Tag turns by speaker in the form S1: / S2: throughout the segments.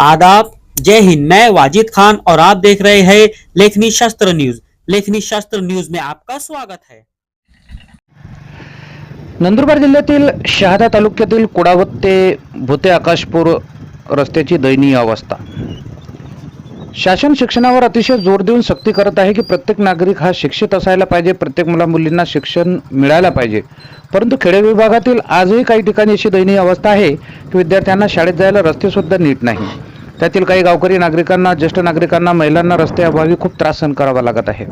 S1: आदाब। जय हिंद। मैं वाजिद खान और आप देख रहे हैं लेखनी शास्त्र न्यूज। लेखनी शास्त्र न्यूज में आपका स्वागत है।
S2: नंदुरबार जिल्ह्यातील शहादा तालुक्यातील कुडावत ते भुते आकाशपूर रस्त्याची दयनीय अवस्था. शासन शिक्षणावर अतिशय जोर देऊन सक्ती करत आहे की प्रत्येक नागरिक हा शिक्षित असायला पाहिजे प्रत्येक मुला मुलींना शिक्षण मिळायला पाहिजे. परंतु खेडे विभागातील आजही काही ठिकाणी अशी दयनीय अवस्था आहे की विद्यार्थ्यांना शाळेत जायला रस्ते सुद्धा नीट नाही. त्यातील काही गावकरी नागरिकांना ज्येष्ठ नागरिकांना महिलांना रस्ते अभावी खूप त्रास सहन करावा लागत आहे.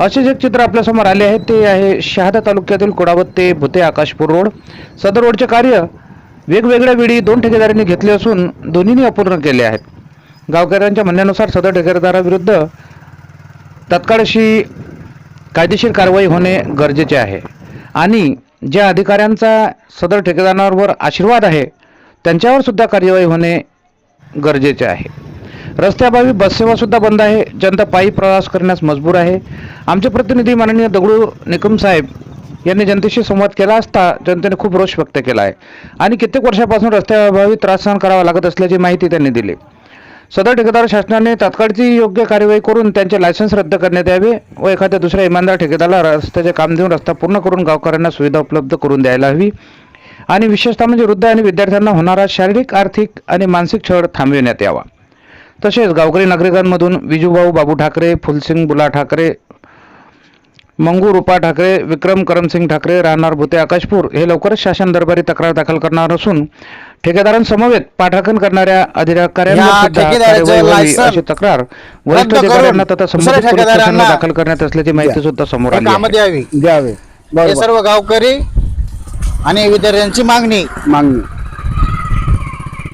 S2: असेच एक चित्र आपल्यासमोर आले आहे. ते आहे शहादा तालुक्यातील कोडावत ते भुते आकाशपूर रोड. सदर रोडचे कार्य वेगवेगळ्या वेळी दोन ठेकेदारांनी घेतले असून दोन्हीने अपूर्ण केले आहेत. गावकऱ्यांच्या म्हणण्यानुसार सदर ठेकेदाराविरुद्ध तत्काळ अशी कायदेशीर कारवाई होणे गरजेचे आहे. आणि ज्या अधिकाऱ्यांचा सदर ठेकेदारांवर आशीर्वाद आहे त्यांच्यावर सुद्धा कार्यवाही होणे गरजेचे आहे. रस्त्याअभावी बससेवा सुद्धा बंद आहे. जनता पायी प्रवास करण्यास मजबूर आहे. आमचे प्रतिनिधी माननीय दगडू निकम साहेब यांनी जनतेशी संवाद केला असता जनतेने खूप रोष व्यक्त केला आहे. आणि कित्येक वर्षापासून रस्त्याअभावी त्रास सहन करावा लागत असल्याची माहिती त्यांनी दिली. सदर ठेकेदार शासनाने तात्काळची योग्य कार्यवाही करून त्यांचे लायसन्स रद्द करण्यात यावे व एखाद्या दुसऱ्या इमानदार ठेकेदाराला रस्त्याचे काम देऊन रस्ता पूर्ण करून गावकऱ्यांना सुविधा उपलब्ध करून द्यायला हवी. आणि विशेषतः म्हणजे वृद्ध आणि विद्यार्थ्यांना होणारा शारीरिक आर्थिक आणि मानसिक छळ थांबविण्यात यावा. तसेच गावकरी नागरिकांमधून विजूभाऊ बाबू ठाकरे फुलसिंग बुला ठाकरे मंगू रुपा ठाकरे विक्रम करमसिंग ठाकरे राहणार भुते आकाशपूर हे लवकरच शासन दरबारी तक्रार दाखल करणार असून ठेकेदारांसमवेत पाठांकन करणाऱ्या अशी तक्रार. वरिष्ठ अधिकाऱ्यांना तथा संबंधित दाखल करण्यात असल्याची माहिती सुद्धा समोर आली
S3: कामात
S2: आहे.
S3: यावी
S4: द्यावे.
S3: हे सर्व गावकरी आणि विद्यार्थ्यांची मागणी.
S4: मागणी.